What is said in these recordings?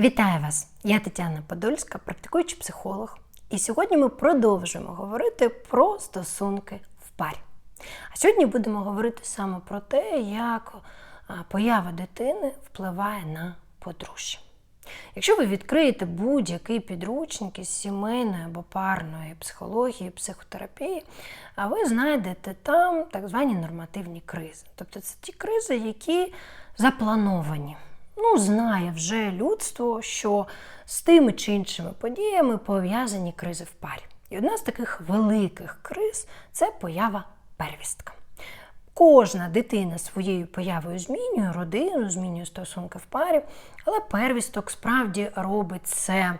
Вітаю вас! Я Тетяна Подольська, практикуючий психолог. І сьогодні ми продовжуємо говорити про стосунки в парі. А сьогодні будемо говорити саме про те, як поява дитини впливає на подружжя. Якщо ви відкриєте будь-який підручник із сімейної або парної психології, психотерапії, а ви знайдете там так звані нормативні кризи. Тобто це ті кризи, які заплановані. Ну, знає вже людство, що з тими чи іншими подіями пов'язані кризи в парі. І одна з таких великих криз це поява первістка. Кожна дитина своєю появою змінює родину, змінює стосунки в парі, але первісток справді робить це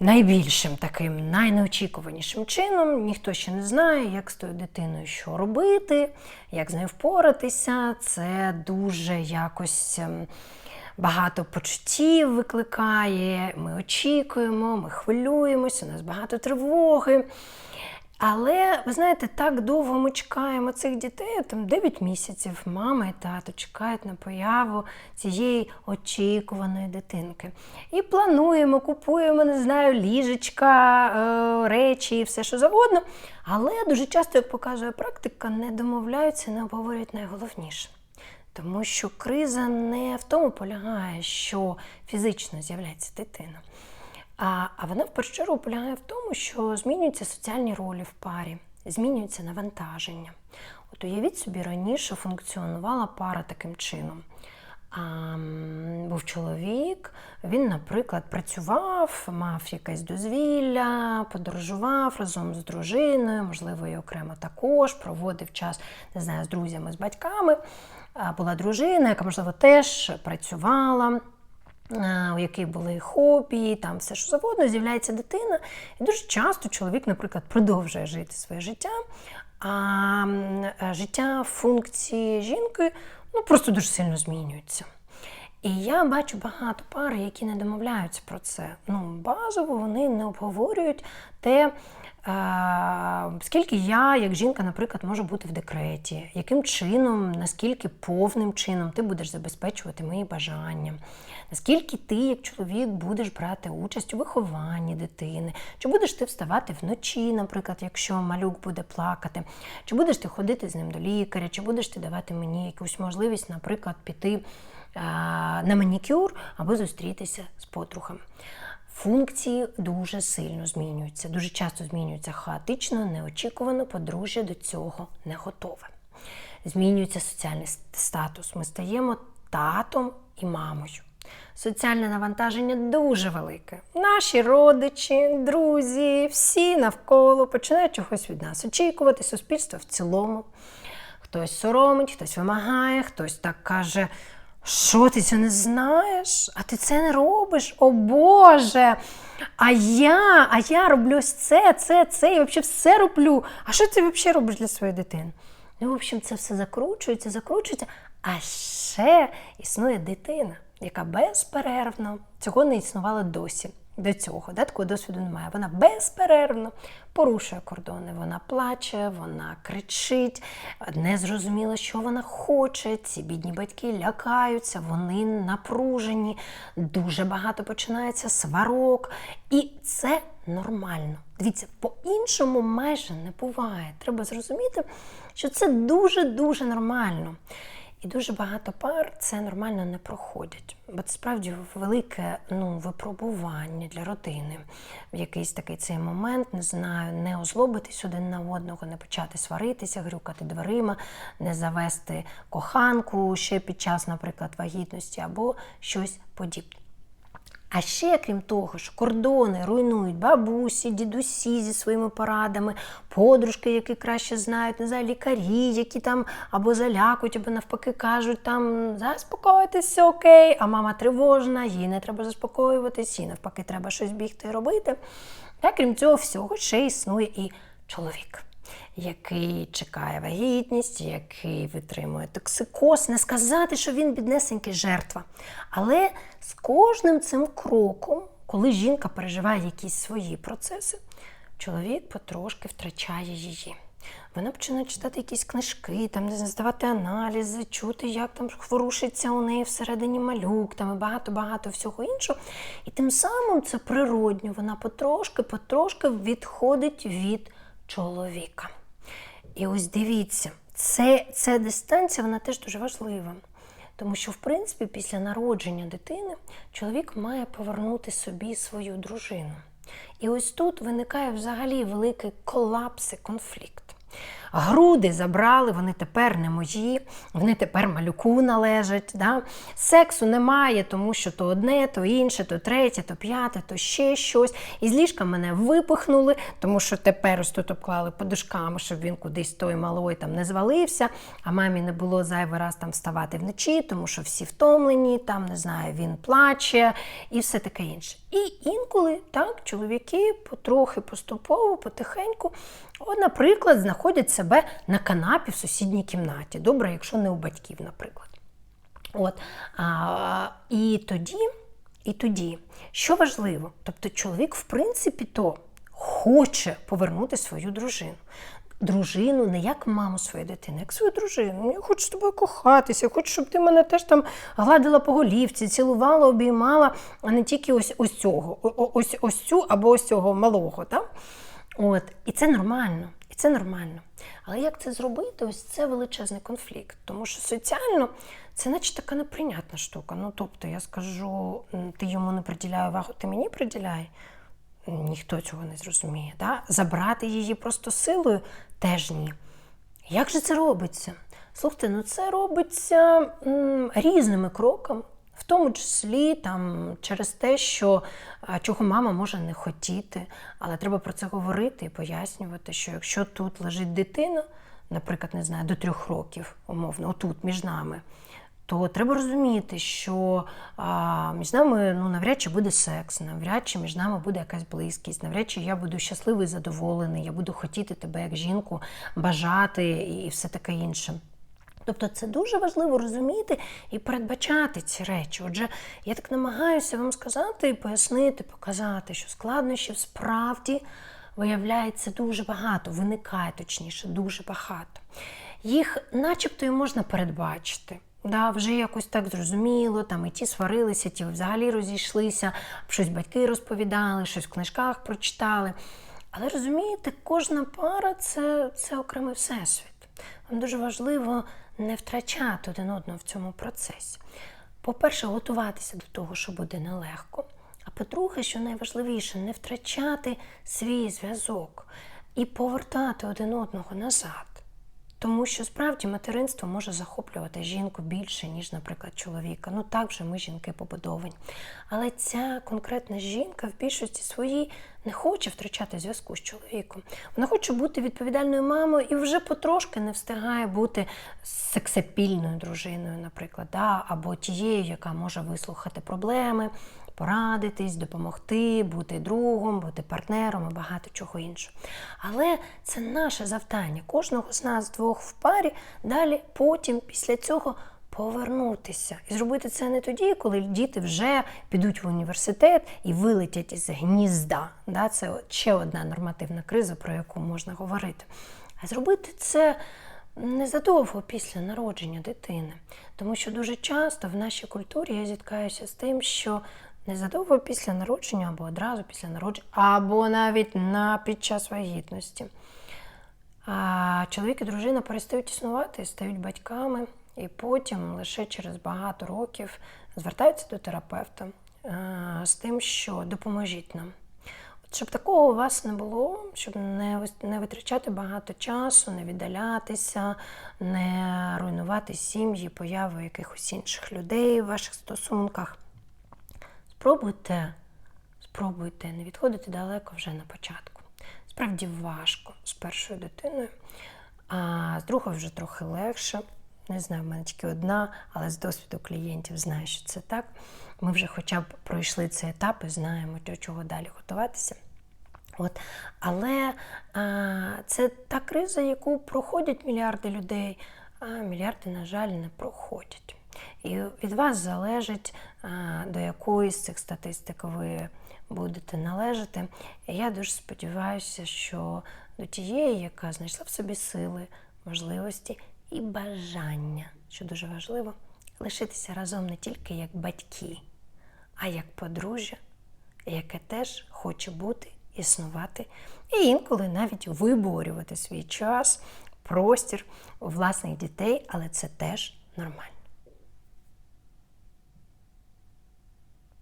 найбільшим таким найнеочікуванішим чином. Ніхто ще не знає, як з тою дитиною що робити, як з нею впоратися. Це дуже якось. ем, Багато почуттів викликає, ми очікуємо, ми хвилюємося, у нас багато тривоги. Але ви знаєте, так довго ми чекаємо цих дітей, там 9 місяців мама і тато чекають на появу цієї очікуваної дитинки. І плануємо, купуємо, не знаю, ліжечка, е, речі все, що завгодно. Але дуже часто, як показує практика, не домовляються, не обговорюють найголовніше. Тому що криза не в тому полягає, що фізично з'являється дитина. А, а вона в першу чергу полягає в тому, що змінюються соціальні ролі в парі, змінюється навантаження. От уявіть собі, раніше функціонувала пара таким чином. А, був чоловік, він, наприклад, працював, мав якесь дозвілля, подорожував разом з дружиною, можливо, і окремо також, проводив час, не знаю, з друзями, з батьками. А, Була дружина, яка, можливо, теж працювала у яких були хобі, там все що завгодно, з'являється дитина. І дуже часто чоловік, наприклад, продовжує жити своє життя, а е, життя функції жінки ну, просто дуже сильно змінюється. І я бачу багато пар, які не домовляються про це. Ну, базово вони не обговорюють те, е, скільки я, як жінка, наприклад, можу бути в декреті, яким чином, наскільки повним чином ти будеш забезпечувати мої бажання, наскільки ти, як чоловік, будеш брати участь у вихованні дитини, чи будеш ти вставати вночі, наприклад, якщо малюк буде плакати, чи будеш ти ходити з ним до лікаря, чи будеш ти давати мені якусь можливість, наприклад, піти на манікюр або зустрітися з подрухом. Функції дуже сильно змінюються, дуже часто змінюються хаотично, неочікувано, подружжя до цього не готове. Змінюється соціальний статус. Ми стаємо татом і мамою. Соціальне навантаження дуже велике. Наші родичі, друзі, всі навколо починають чогось від нас очікувати, суспільство в цілому. Хтось соромить, хтось вимагає, хтось так каже. Що ти це не знаєш? А ти це не робиш? О Боже! А я, а я роблю ось це, це, це, і взагалі все роблю. А що ти взагалі робиш для своєї дитини? Ну, в общем, це все закручується, закручується. А ще існує дитина, яка безперервно цього не існувало досі. До цього, да, такого досвіду немає. Вона безперервно порушує кордони. Вона плаче, вона кричить, не зрозуміло, що вона хоче. Ці бідні батьки лякаються, вони напружені, дуже багато починається сварок. І це нормально. Дивіться, по-іншому майже не буває. Треба зрозуміти, що це дуже-дуже нормально. І дуже багато пар це нормально не проходять. Бо це справді велике ну, випробування для родини. В якийсь такий цей момент, не знаю, не озлобитись один на одного, не почати сваритися, грюкати дверима, не завести коханку ще під час, наприклад, вагітності або щось подібне. А ще, крім того, що кордони руйнують бабусі, дідусі зі своїми порадами, подружки, які краще знають, не знаю, лікарі, які там або залякують, або навпаки кажуть, там заспокойтесь, все окей, а мама тривожна, їй не треба заспокоюватись, їй навпаки, треба щось бігти і робити. Та крім цього всього, ще існує і чоловік. Який чекає вагітність, який витримує токсикоз. Не сказати, що він біднесенький жертва. Але з кожним цим кроком, коли жінка переживає якісь свої процеси, чоловік потрошки втрачає її. Вона починає читати якісь книжки, там здавати аналізи, чути, як там ворушиться у неї всередині малюк, там і багато-багато всього іншого. І тим самим це природньо, вона потрошки, потрошки відходить від чоловіка. І ось дивіться, це, ця дистанція вона теж дуже важлива. Тому що, в принципі, після народження дитини чоловік має повернути собі свою дружину. І ось тут виникає взагалі великий колапс і конфлікт. Груди забрали, вони тепер не мої, вони тепер малюку належать. Да? Сексу немає, тому що то одне, то інше, то третє, то п'яте, то ще щось. І з ліжка мене випихнули, тому що тепер ось тут обклали подушками, щоб він кудись той малой там не звалився, а мамі не було зайвий раз там вставати вночі, тому що всі втомлені, там не знаю, він плаче і все таке інше. І інколи так чоловіки потрохи поступово, потихеньку, от, наприклад, знаходять себе на канапі в сусідній кімнаті. Добре, якщо не у батьків, наприклад. От, а, І тоді, і тоді, що важливо, тобто чоловік, в принципі, то хоче повернути свою дружину. Дружину не як маму своєї дитини, як свою дружину. Я хочу з тобою кохатися, я хочу, щоб ти мене теж там гладила по голівці, цілувала, обіймала, а не тільки ось ось цього, ось ось цю або ось цього малого. Так? От. І це нормально. Це нормально. Але як це зробити? Ось це величезний конфлікт. Тому що соціально це наче така неприйнятна штука. Ну, тобто, я скажу, ти йому не приділяє увагу, ти мені приділяй. Ніхто цього не зрозуміє. Да? Забрати її просто силою теж ні. Як же це робиться? Слухайте, ну це робиться м, різними кроками, в тому числі там, через те, що чого мама може не хотіти, але треба про це говорити і пояснювати, що якщо тут лежить дитина, наприклад, не знаю, до трьох років, умовно, отут між нами то треба розуміти, що а, між нами ну, навряд чи буде секс, навряд чи між нами буде якась близькість, навряд чи я буду щасливий, задоволений, я буду хотіти тебе як жінку бажати і все таке інше. Тобто це дуже важливо розуміти і передбачати ці речі. Отже, я так намагаюся вам сказати і пояснити, показати, що складнощів справді виявляється дуже багато, виникає точніше, дуже багато. Їх начебто і можна передбачити. Да, Вже якось так зрозуміло, там і ті сварилися, ті взагалі розійшлися, щось батьки розповідали, щось в книжках прочитали. Але розумієте, кожна пара це, це окремий всесвіт. Вам дуже важливо не втрачати один одного в цьому процесі. По-перше, готуватися до того, що буде нелегко. А по-друге, що найважливіше, не втрачати свій зв'язок і повертати один одного назад. Тому що справді материнство може захоплювати жінку більше, ніж, наприклад, чоловіка. Ну так вже ми жінки побудовані. Але ця конкретна жінка в більшості своїй не хоче втрачати зв'язку з чоловіком. Вона хоче бути відповідальною мамою і вже потрошки не встигає бути сексапільною дружиною, наприклад, да? або тією, яка може вислухати проблеми, порадитись, допомогти, бути другом, бути партнером і багато чого іншого. Але це наше завдання, кожного з нас двох в парі, далі потім, після цього. Повернутися і зробити це не тоді, коли діти вже підуть в університет і вилетять із гнізда. Да? Це ще одна нормативна криза, про яку можна говорити. А зробити це незадовго після народження дитини. Тому що дуже часто в нашій культурі я зіткаюся з тим, що незадовго після народження, або одразу після народження, або навіть на під час вагітності. А чоловік і дружина перестають існувати, стають батьками, і потім лише через багато років звертаються до терапевта з тим, що допоможіть нам. Щоб такого у вас не було, щоб не не витрачати багато часу, не віддалятися, не руйнувати сім'ї, появи якихось інших людей в ваших стосунках. Спробуйте, спробуйте не відходити далеко вже на початку. Справді важко з першою дитиною, а з другою вже трохи легше. Не знаю, в мене тільки одна, але з досвіду клієнтів знаю, що це так. Ми вже хоча б пройшли цей етап і знаємо, до чого далі готуватися. От. Але а, це та криза, яку проходять мільярди людей, а мільярди, на жаль, не проходять. І від вас залежить, до якої з цих статистик ви будете належати. Я дуже сподіваюся, що до тієї, яка знайшла в собі сили, можливості і бажання, що дуже важливо, лишитися разом не тільки як батьки, а як подружжя, яке теж хоче бути, існувати, і інколи навіть виборювати свій час, простір у власних дітей, але це теж нормально.